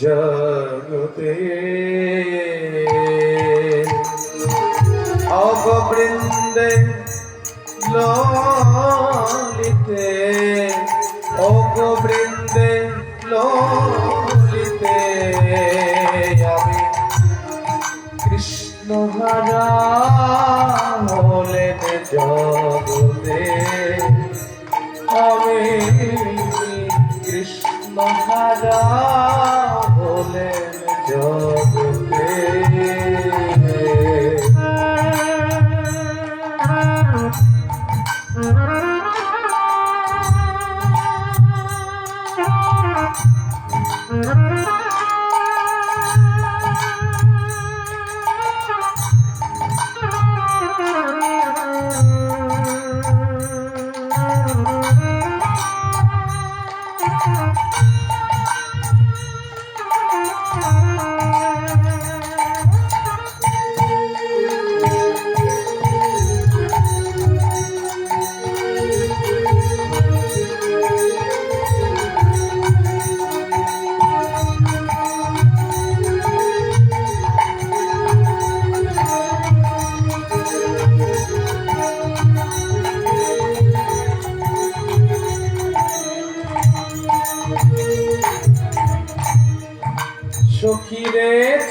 জগতে অগবৃন্দে ললিতে অগবৃন্দে ললিতে আমি কৃষ্ণ হারা হলেন জগতে। আমি কৃষ্ণ হারা হলেন জগতে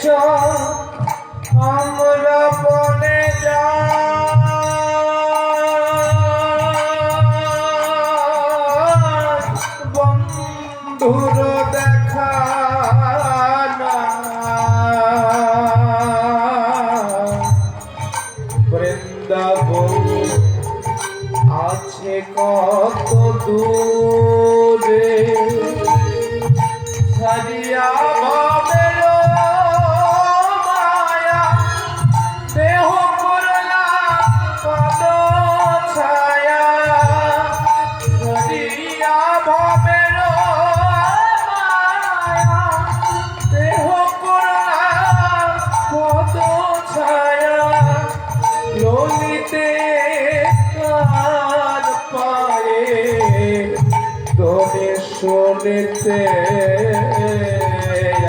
চল আমরা বনে যাই ছায়া, ললিতে কার পায়ে তোরে শোনেতে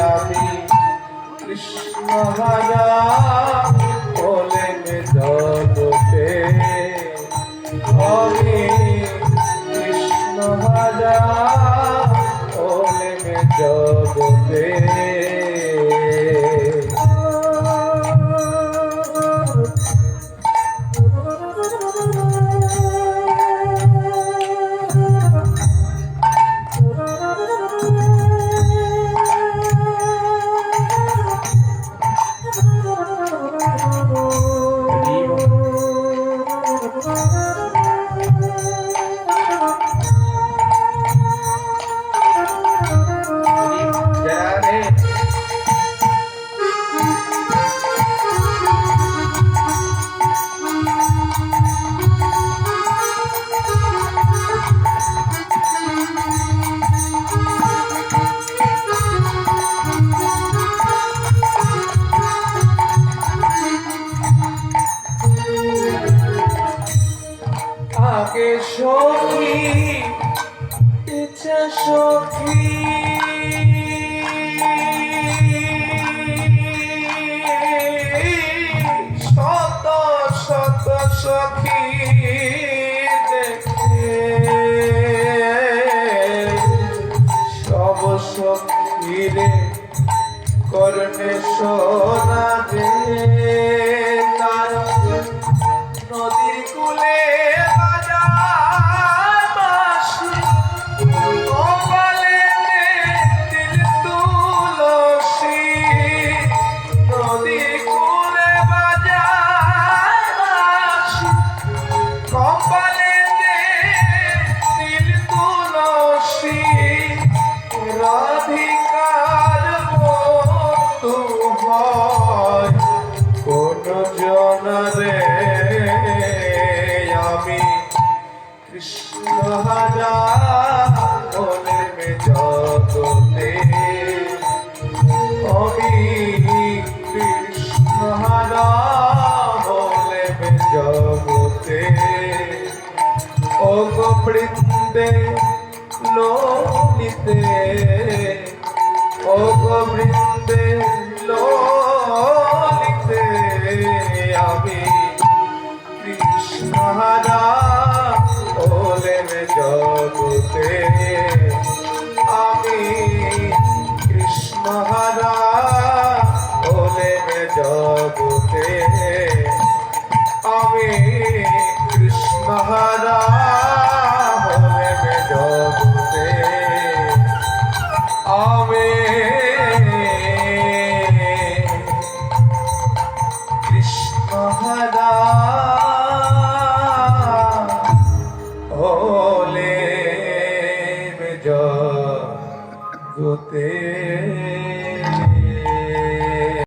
আমি কৃষ্ণ হারা বলেন জগতে আমি কৃষ্ণ হারা বলেন জগতে সখী ইচ্ছা সখী। শত শত সখী সব সখীরে করণে সোনা দে। বৃন্দে ললিতে ও ও গোবৃন্দে ললিতে আমি কৃষ্ণ ওলেন জগতে আমি কৃষ্ণ